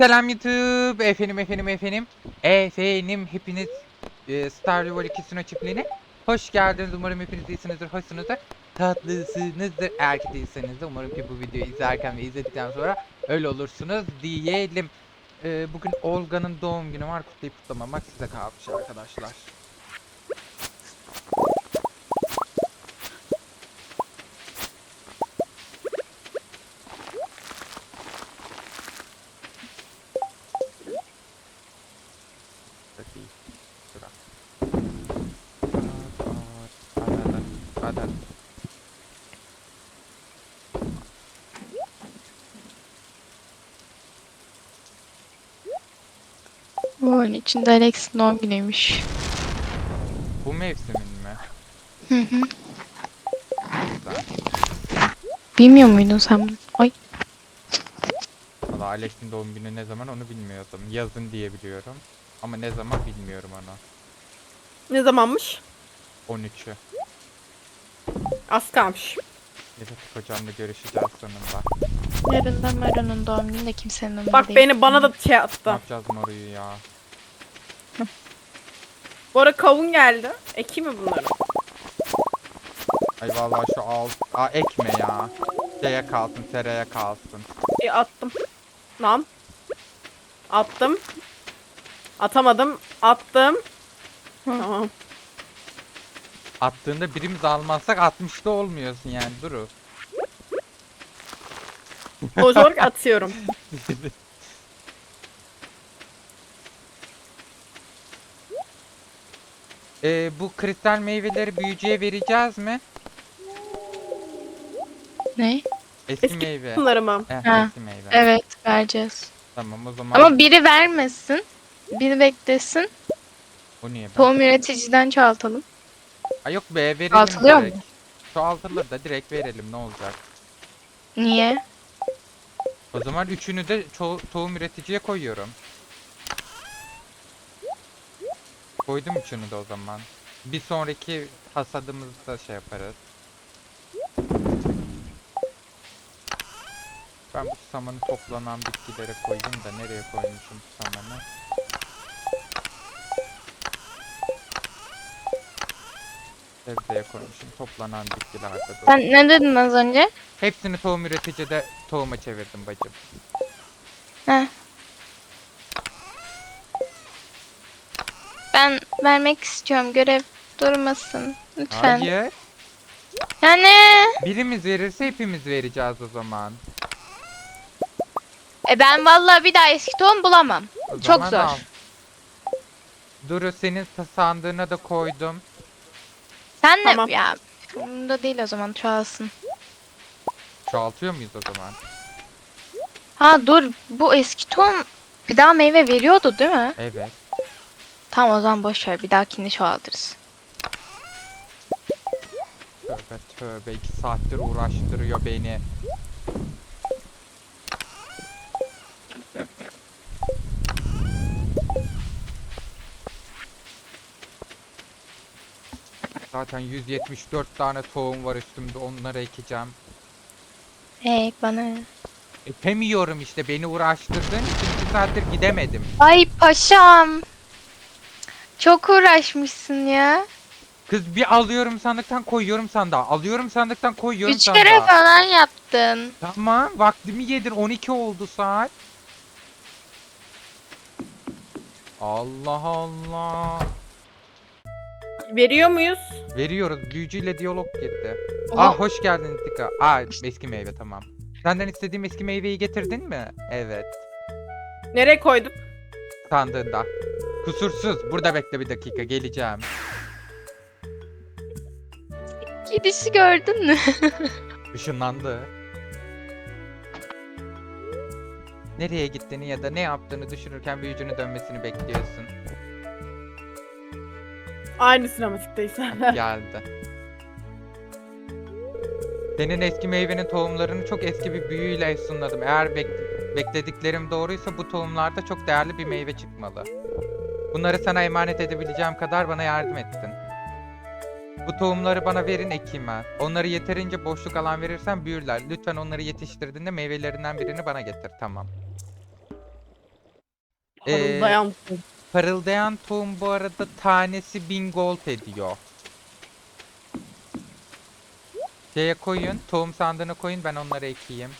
Selam YouTube. Efendim efendim efendim. Efendim hepiniz e, Star Wars 2 Sino çiftliğine hoş geldiniz. Umarım hepiniz iyisinizdir, hoşsunuzdur, tatlısınızdır. Eğer ki değilseniz de umarım ki bu videoyu izlerken ve izledikten sonra öyle olursunuz diyelim. E, bugün Olga'nın doğum günü var. Kutlayıp kutlamamak size kalmış arkadaşlar. Hadi. Şura. Hadi hadi. Hadi hadi. Oyun içinde Alex'in doğum günüymüş. Bu mevsimin mi? Hı hı. Güzel. Bilmiyor muydun sen bunu? Ay. Valla Alex'in doğum günü ne zaman onu bilmiyordum. Yazın diye biliyorum. Ama ne zaman bilmiyorum onu. Ne zamanmış? 13'ü. Az kalmış. Nefes hocamla görüşeceğiz sonunda. Yarın da Maro'nun doğum günü de kimsenin umurunda Bak değil. beni bana da şey Ne attı. yapacağız moruyu ya? Bu ara kavun geldi. Eki mi bunları? Ay vallahi şu al... Aa ekme ya. Şeye kalsın, tereye kalsın. E attım. Lan. Attım. Atamadım. Attım. Tamam. Attığında birimiz almazsak 60'da olmuyorsun yani Duru. Olarak atıyorum. Ee, bu kristal meyveleri büyücüye vereceğiz mi? Ne? Eski, Eski meyve. Bunları mı? Eh, Ha, eski meyve. Evet vereceğiz. Tamam o zaman. Ama biri vermesin. Biri beklesin. Bu niye? Tohum üreticiden çoğaltalım. Ay yok be verelim Çoğaltılıyor mu? direkt. Çoğaltılır da direkt verelim ne olacak? Niye? O zaman üçünü de ço- tohum üreticiye koyuyorum. Koydum üçünü de o zaman. Bir sonraki hasadımızda şey yaparız. Ben bu samanı toplanan bitkilere koyayım da nereye koymuşum samanı? Sebzeye koymuşum toplanan bitkilerde. de. Sen ne dedin az önce? Hepsini tohum üreticide tohuma çevirdim bacım. Heh. Ben vermek istiyorum. Görev durmasın. Lütfen. Hayır. Yani Birimiz verirse hepimiz vereceğiz o zaman. e ben vallahi bir daha eski tohum bulamam. O Çok zor. al. Duru senin sa- sandığına da koydum. Sen ne Tamam. ya? Umurumda değil o zaman çoğalsın. Çoğaltıyor muyuz o zaman? Ha dur bu eski tohum bir daha meyve veriyordu değil mi? Evet. Tamam o zaman boş ver bir dahakini çoğaltırız. Tövbe tövbe iki saattir uğraştırıyor beni. Zaten 174 tane tohum var üstümde onları ekeceğim. Hey bana. ne? Ekemiyorum işte beni uğraştırdığın için 2 saattir gidemedim. Ay paşam. Çok uğraşmışsın ya. Kız bir alıyorum sandıktan koyuyorum sandığa. Alıyorum sandıktan koyuyorum Üç sandığa. kere falan yaptın. Tamam vaktimi yedin 12 oldu saat. Allah Allah. Veriyor muyuz? Veriyoruz. Büyücüyle diyalog gitti. Oha. Aa hoş geldin Tika. Aa eski meyve tamam. Senden istediğim eski meyveyi getirdin mi? Evet. Nereye koyduk? Sandığında. Kusursuz. Burada bekle bir dakika geleceğim. Gidişi gördün mü? Işınlandı. Nereye gittiğini ya da ne yaptığını düşünürken büyücünün dönmesini bekliyorsun. Aynı sinematikteyiz. Geldi. Senin eski meyvenin tohumlarını çok eski bir büyüyle efsunladım. Eğer bek- beklediklerim doğruysa bu tohumlarda çok değerli bir meyve çıkmalı. Bunları sana emanet edebileceğim kadar bana yardım ettin. Bu tohumları bana verin ekeyim ben. Onları yeterince boşluk alan verirsen büyürler. Lütfen onları yetiştirdiğinde meyvelerinden birini bana getir. Tamam. Ee, Parıldayan. Parıldayan tohum bu arada tanesi 1000 gold ediyor. Şeye koyun, tohum sandığına koyun ben onları ekeyim.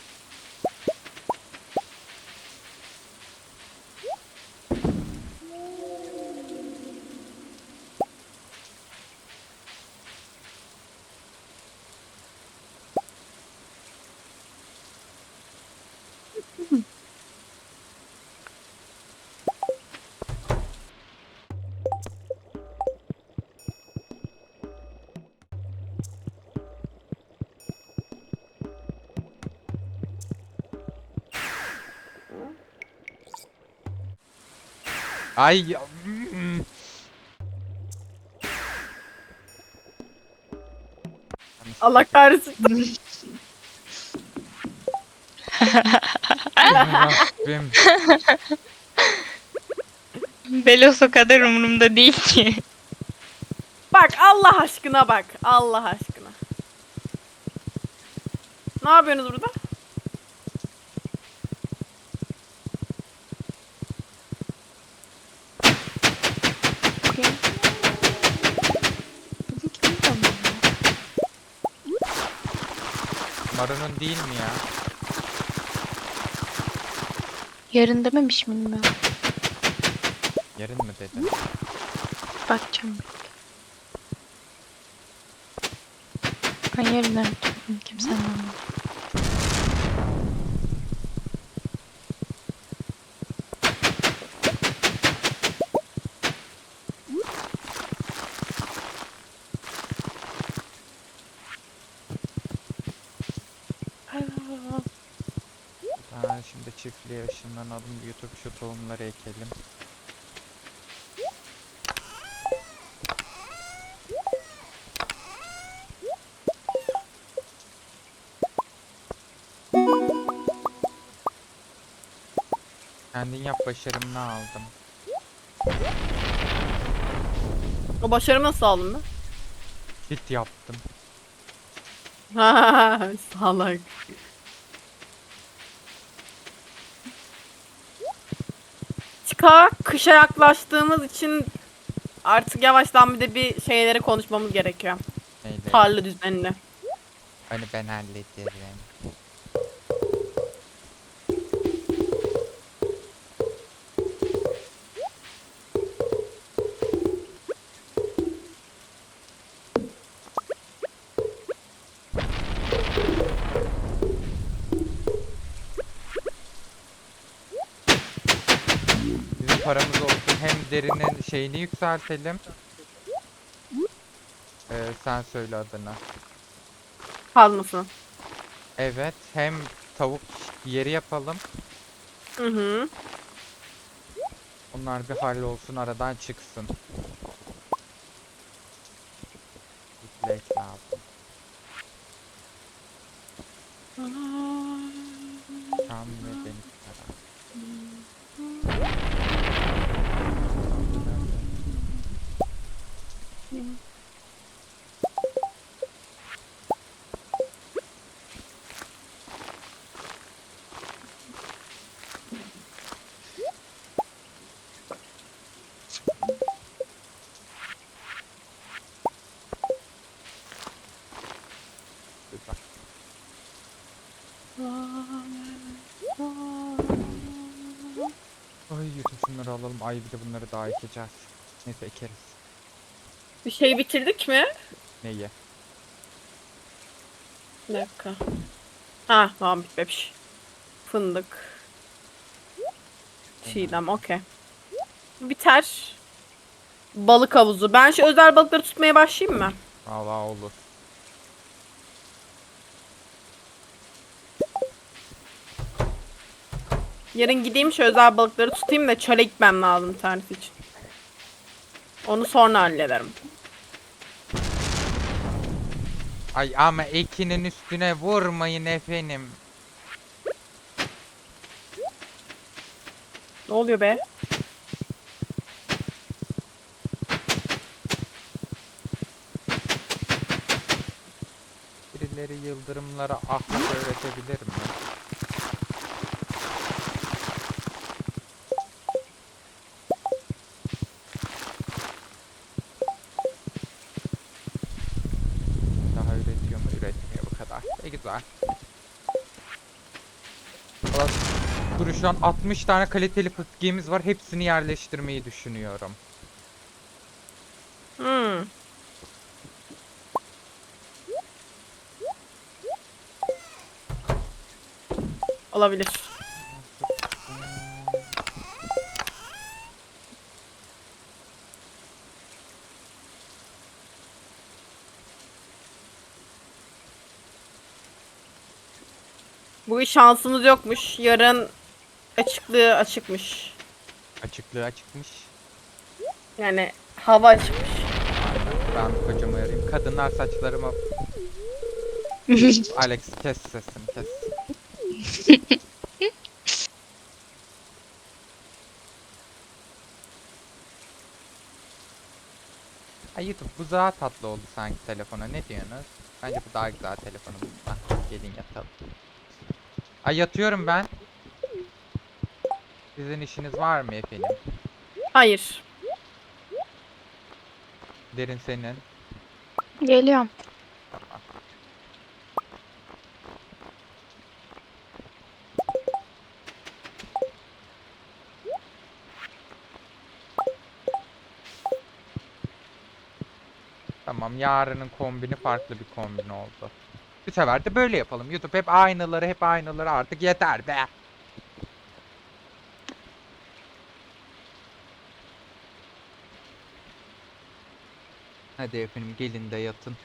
Ay ya-. Allah kahretsin. Rabbim. Belos o kadar umurumda değil ki. Bak Allah aşkına bak. Allah aşkına. Ne yapıyorsunuz burada? Marun'un değil mi ya? Yarın dememiş miyim ben? Yarın mı dedin? Bakacağım. Ben yarın derim. Kimsenin anlamadı. Ha, şimdi ışınlanalım. YouTube şu tohumları ekelim. Kendin yap başarımını aldım. O başarımı nasıl aldın lan? Hit yaptım. Salak. Çıka kışa yaklaştığımız için artık yavaştan bir de bir şeyleri konuşmamız gerekiyor. Neydi? Tarla düzenini. Hani ben hallederim. Hem derinin şeyini yükseltelim. Ee, sen söyle adını. Kalmasın. Evet, hem tavuk yeri yapalım. Hı hı. Onlar bir hallolsun, aradan çıksın. Yüklek lazım. Şam ve deniz tarafı. Güzel. Ay YouTube şunları alalım. Ay bir de bunları daha ekeceğiz. Neyse ekeriz. Bir şey bitirdik mi? Neyi? Bir dakika. Ha tamam bitmemiş. Fındık. Çiğdem okey. Biter. Balık havuzu. Ben şu özel balıkları tutmaya başlayayım mı? Valla olur. Yarın gideyim şu özel balıkları tutayım da çöle gitmem lazım tanesi için. Onu sonra hallederim. Ay ama ekinin üstüne vurmayın efendim. Ne oluyor be? Birileri yıldırımlara ahlak öğretebilir mi? güzel. Valla Dur şu an 60 tane kaliteli fıskiyemiz var. Hepsini yerleştirmeyi düşünüyorum. Hmm. Olabilir. Bu şansımız yokmuş. Yarın açıklığı açıkmış. Açıklığı açıkmış. Yani hava açıkmış. Ben kocamı arayayım. Kadınlar saçlarıma... Alex kes sesini kes. Ay YouTube bu daha tatlı oldu sanki telefona. Ne diyorsunuz? Bence bu daha güzel telefonumuzdan. Gelin yatalım. Ay yatıyorum ben. Sizin işiniz var mı efendim? Hayır. Derin senin. Geliyorum. Tamam. Yarının kombini farklı bir kombin oldu. Bir sefer de böyle yapalım. YouTube hep aynıları hep aynıları artık yeter be. Hadi efendim gelin de yatın.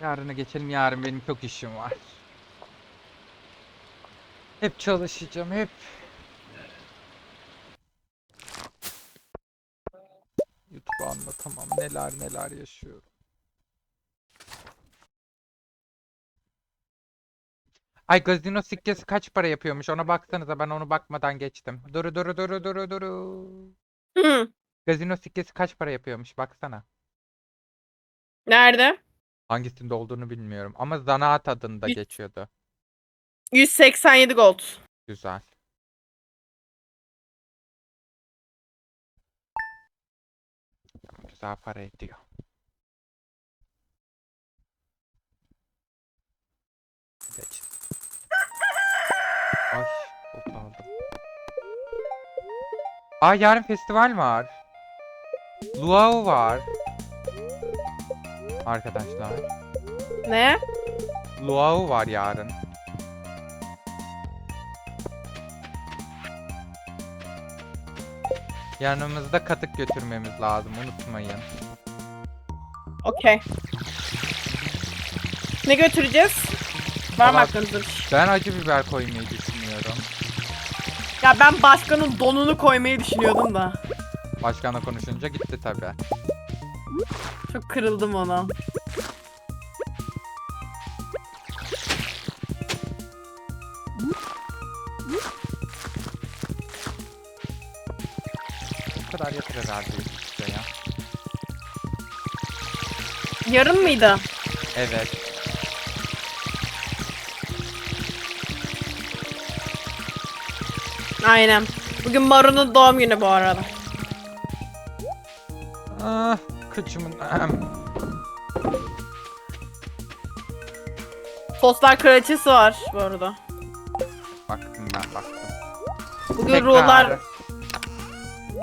Yarına geçelim. Yarın benim çok işim var. Hep çalışacağım. Hep. YouTube'a anlatamam. Neler neler yaşıyorum. Ay gazino sikkesi kaç para yapıyormuş ona baksanıza ben onu bakmadan geçtim. Duru duru duru duru duru. Gazino sikkesi kaç para yapıyormuş baksana. Nerede? Hangisinde olduğunu bilmiyorum ama zanaat adında Yüz- geçiyordu. 187 gold. Güzel. Güzel para ediyor. Geç. Ay, aldım. Aa yarın festival var. Luau var. Arkadaşlar. Ne? Luau var yarın. Yanımızda katık götürmemiz lazım unutmayın. Okey. Ne götüreceğiz? Var mı Valla- aklınızda bir şey? Ben acı biber koymayı düşünüyorum. Ya ben başkanın donunu koymayı düşünüyordum da. Başkanla konuşunca gitti tabi. Çok kırıldım ona. Bu kadar yeter herhalde işte ya. Yarın mıydı? Evet. Aynen. Bugün Maru'nun doğum günü bu arada. Ah, kıçımın... Tostlar kraliçesi var bu arada. baktım ben baktım. Bugün Tekrar. ruhlar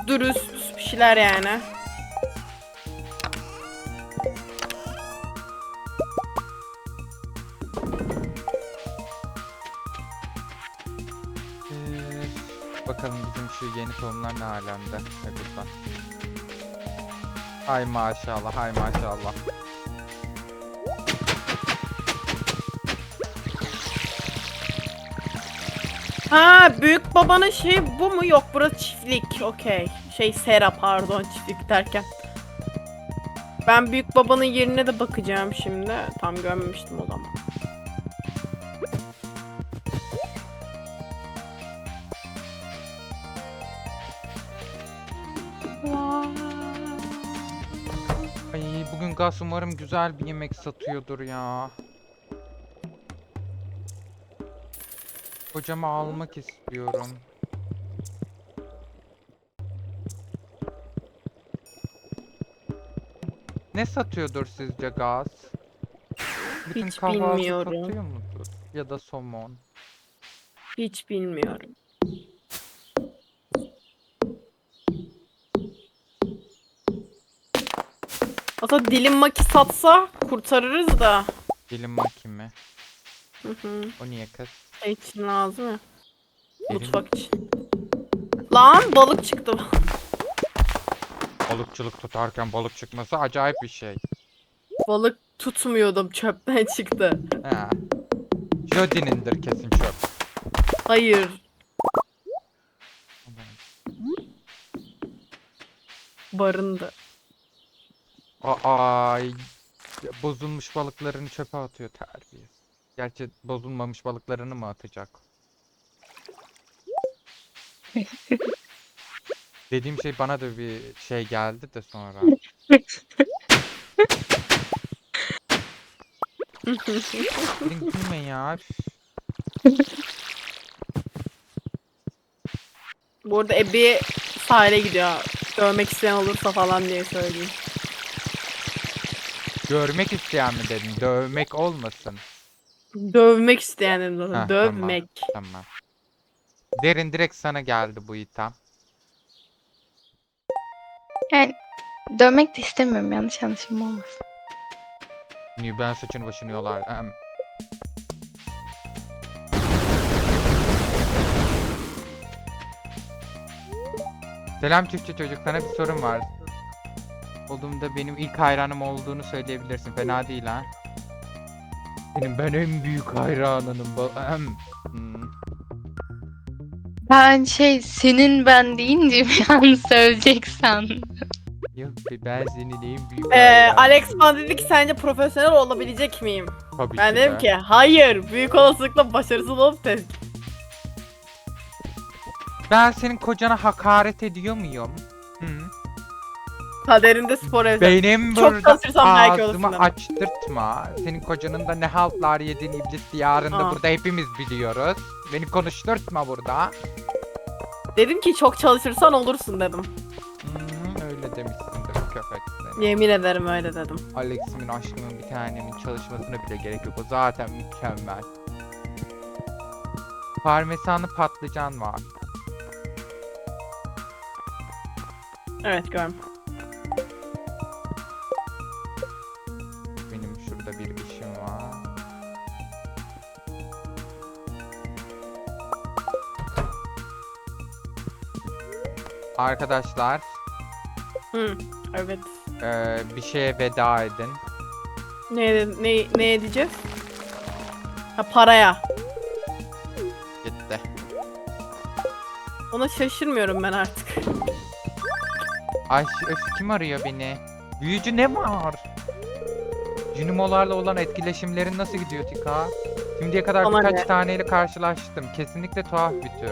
dürüst bir şeyler yani. Ee, bakalım bizim şu yeni tohumlar ne alemde. Ne burada. Hay maşallah, hay maşallah. Ha büyük babanın şeyi bu mu? Yok burası çiftlik. Okey. Şey sera pardon çiftlik derken. Ben büyük babanın yerine de bakacağım şimdi. Tam görmemiştim o zaman. Gaz umarım güzel bir yemek satıyordur ya. Kocamı almak istiyorum. Ne satıyordur sizce Gaz? Bütün Hiç kahvaltı bilmiyorum. tutuyor mudur? Ya da somon. Hiç bilmiyorum. Aslında dilim maki satsa kurtarırız da. Dilim makimi. Hı hı. O niye kız? Şey için lazım ya. Dilim- Mutfak için. Lan balık çıktı. Balıkçılık tutarken balık çıkması acayip bir şey. Balık tutmuyordum çöpten çıktı. He. Jodi'nindir kesin çöp. Hayır. Barındı. Aa, bozulmuş balıklarını çöpe atıyor terbiyesiz. Gerçi bozulmamış balıklarını mı atacak? Dediğim şey bana da bir şey geldi de sonra. Gidin gülme ya. Bu arada Ebi sahile gidiyor. Görmek isteyen olursa falan diye söyleyeyim. Görmek isteyen mi dedin? Dövmek olmasın. Dövmek isteyen dedim zaten. Heh, Dövmek. Tamam. Derin direkt sana geldi bu itham. Yani dövmek de istemiyorum yanlış anlaşılma olmasın. Niye ben saçını başını yolar. Ahem. Selam çiftçi çocuk sana bir sorum var. Olduğumda benim ilk hayranım olduğunu söyleyebilirsin. Fena değil ha. Benim ben en büyük hayranınım. Hmm. Ben şey senin ben deyince bir an söyleyecek sandım. Yok be ben senin en büyük Ee, hayranım. Alex bana dedi ki sence profesyonel olabilecek miyim? Tabii Ben ki dedim de. ki hayır. Büyük olasılıkla başarısız olup test. Ben senin kocana hakaret ediyor muyum? Hı? Kaderinde spor evde. Benim Çok burada çalışırsam belki ağzımı olursun. açtırtma. Senin kocanın da ne haltlar yediğini iblis diyarında Aa. burada hepimiz biliyoruz. Beni konuşturtma burada. Dedim ki çok çalışırsan olursun dedim. Hmm, öyle demişsindir köpek seni. Yemin ederim öyle dedim. Alex'imin aşkımın bir tanemin çalışmasına bile gerek yok. O zaten mükemmel. Parmesanlı patlıcan var. Evet görüm. Benim şurada bir işim var. Arkadaşlar Hı. Evet. eee, bir şeye veda edin. Ne, ne, ne edeceğiz? Ha paraya. Gitti. Ona şaşırmıyorum ben artık. Ay öf, kim arıyor beni? Büyücü ne var? Junimolarla olan etkileşimlerin nasıl gidiyor Tika? Şimdiye kadar Bana birkaç ne? taneyle karşılaştım. Kesinlikle tuhaf bir tür.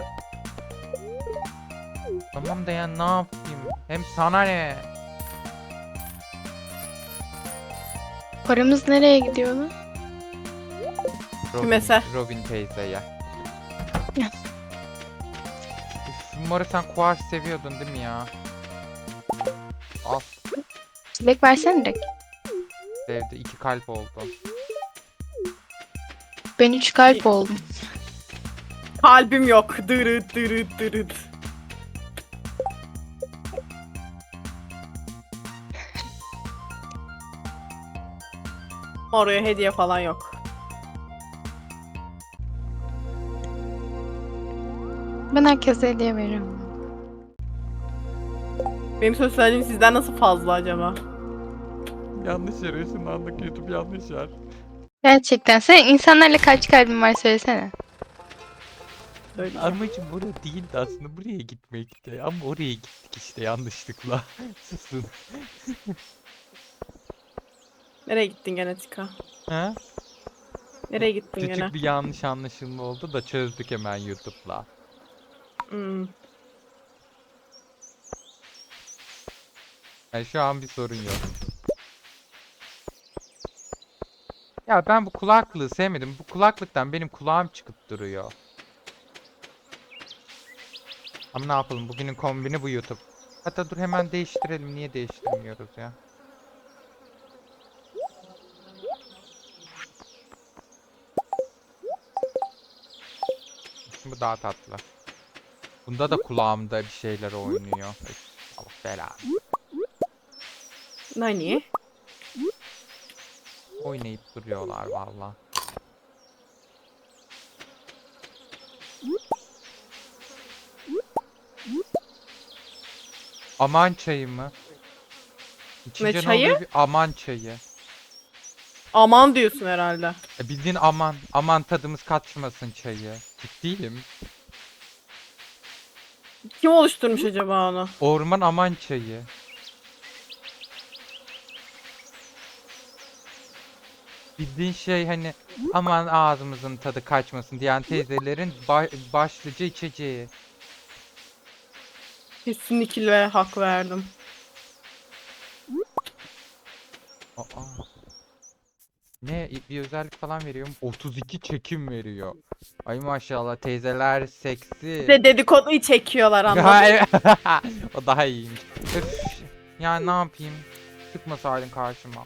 Tamam da ya ne yapayım? Hem sana ne? Paramız nereye gidiyordu? Robin, Kümese. Robin teyzeye. Üf, Umarım sen kuars seviyordun değil mi ya? Al Dilek versene direkt. Sevdi iki kalp oldu. Ben üç kalp oldum. Kalbim yok. Dırıt dırıt dırıt. Oraya hediye falan yok. Ben herkese hediye veriyorum. Benim sosyalliğim sizden nasıl fazla acaba? Yanlış yer ışınlandık YouTube yanlış yer. Gerçekten. Sen insanlarla kaç kalbin var söylesene. Öyle. Amacım burada değildi aslında buraya gitmekti ama oraya gittik işte yanlışlıkla. Susun. Nereye gittin gene Tika? Ha? Nereye gittin Küçük gene? bir yanlış anlaşılma oldu da çözdük hemen YouTube'la. Hmm. Yani şu an bir sorun yok. Ya ben bu kulaklığı sevmedim. Bu kulaklıktan benim kulağım çıkıp duruyor. Ama ne yapalım bugünün kombini bu YouTube. Hatta dur hemen değiştirelim. Niye değiştirmiyoruz ya? Bu daha tatlı. Bunda da kulağımda bir şeyler oynuyor. Allah belanı. Nani? Oynayıp duruyorlar valla. Aman çayı mı? İçince çayı? oluyor aman çayı. Aman diyorsun herhalde. E bildiğin aman, aman tadımız kaçmasın çayı. Ciddiyim. Kim oluşturmuş acaba onu? Orman aman çayı. Bildiğin şey hani aman ağzımızın tadı kaçmasın diyen teyzelerin ba- başlıca içeceği. Kesinlikle hak verdim. Aa. Ne bir özellik falan veriyor mu? 32 çekim veriyor. Ay maşallah teyzeler seksi. De dedikoduyu çekiyorlar anladın o daha iyiymiş. Öf. Ya ne yapayım? Çıkmasaydın karşıma.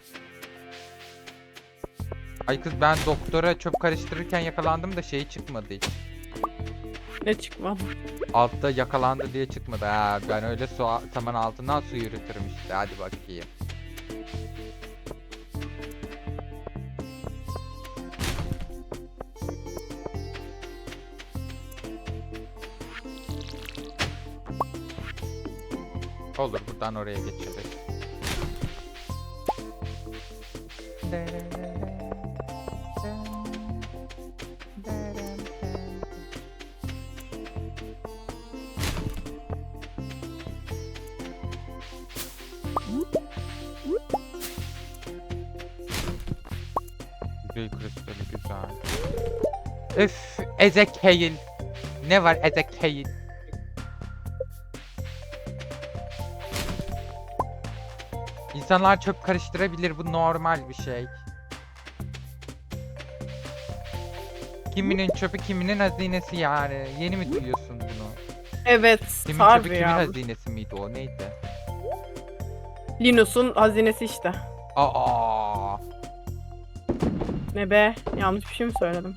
Ay kız ben doktora çöp karıştırırken yakalandım da şey çıkmadı hiç. Ne çıkmadı. Altta yakalandı diye çıkmadı. Ha, ben öyle su saman altından su yürütürüm işte. Hadi bakayım. Olur buradan oraya geçeriz. Üf, Ezekiel. Ne var Ezekiel? İnsanlar çöp karıştırabilir bu normal bir şey. Kiminin çöpü kiminin hazinesi yani. Yeni mi duyuyorsun bunu? Evet. Kimin çöpü Harbi kimin ya. hazinesi miydi o neydi? Linus'un hazinesi işte. Aa. Ne be? Yanlış bir şey mi söyledim?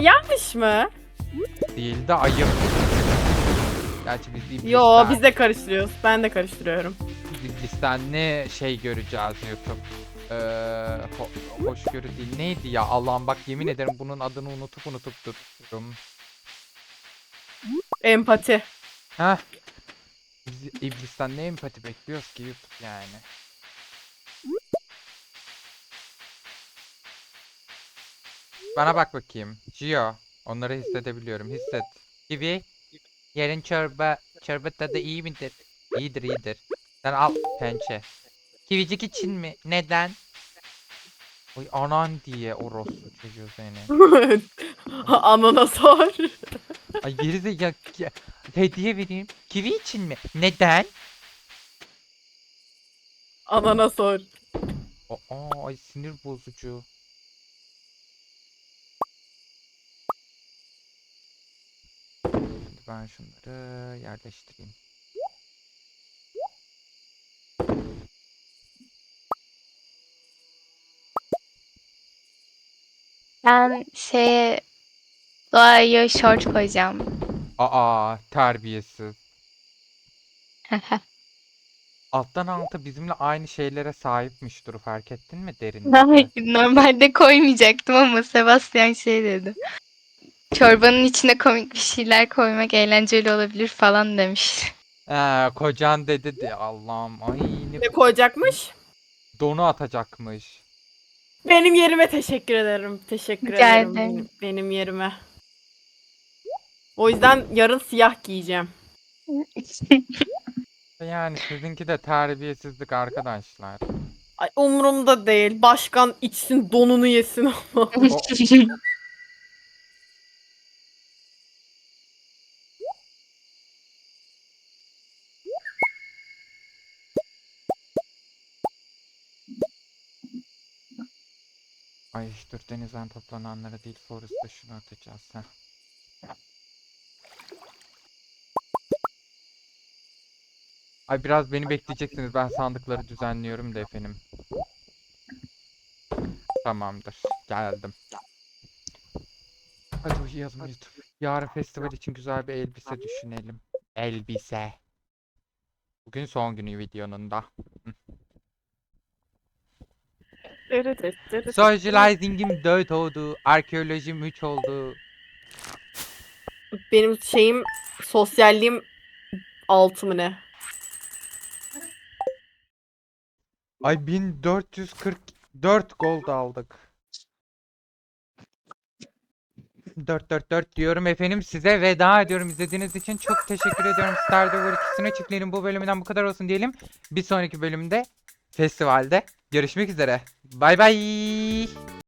Yanlış mı? Değil de ayıp. Gerçi biz iblisten, Yo biz de karıştırıyoruz. Ben de karıştırıyorum. iblisten ne şey göreceğiz YouTube. Ee, ho- hoşgörü değil. Neydi ya Allah'ım bak yemin ederim bunun adını unutup unutup duruyorum. Empati. Heh. Biz iblisten ne empati bekliyoruz ki YouTube yani. Bana bak bakayım. Gio. Onları hissedebiliyorum. Hisset. Kiwi. Yarın çorba. Çorba tadı iyi midir? İyidir iyidir. Sen al pençe. Kivicik için mi? Neden? Oy anan diye orospu çocuğu seni. Anana sor. Ay geri ya, ya hediye vereyim. Kivi için mi? Neden? Anana sor. Aa, ay sinir bozucu. Ben şunları yerleştireyim. Ben şeye doğaya short koyacağım. Aa, terbiyesiz. Alttan alta bizimle aynı şeylere sahipmiş Duru fark ettin mi derinde? Hayır, normalde koymayacaktım ama Sebastian şey dedi. Çorbanın içine komik bir şeyler koymak eğlenceli olabilir falan demiş. Ee, kocan dedi de Allah'ım ay ne Ne koyacakmış? donu atacakmış. Benim yerime teşekkür ederim. Teşekkür Rica ederim. ederim. Benim, benim yerime. O yüzden yarın siyah giyeceğim. Yani sizinki de terbiyesizlik arkadaşlar. Ay umurumda değil. Başkan içsin donunu yesin ama. Ay dur denizden toplananlara değil Forest'ta şunu atacağız ha. Ay biraz beni bekleyeceksiniz ben sandıkları düzenliyorum da efendim. Tamamdır geldim. Hadi uyuyalım YouTube. Yarın festival için güzel bir elbise düşünelim. Elbise. Bugün son günü videonun da. Socializing'im 4 oldu. Arkeolojim 3 oldu. Benim şeyim sosyalliğim 6 mı ne? Ay 1444 gold aldık. 444 diyorum efendim size veda ediyorum izlediğiniz için çok teşekkür ediyorum Stardew Valley ikisine çiftliğinin bu bölümünden bu kadar olsun diyelim. Bir sonraki bölümde festivalde görüşmek üzere. Bay bay.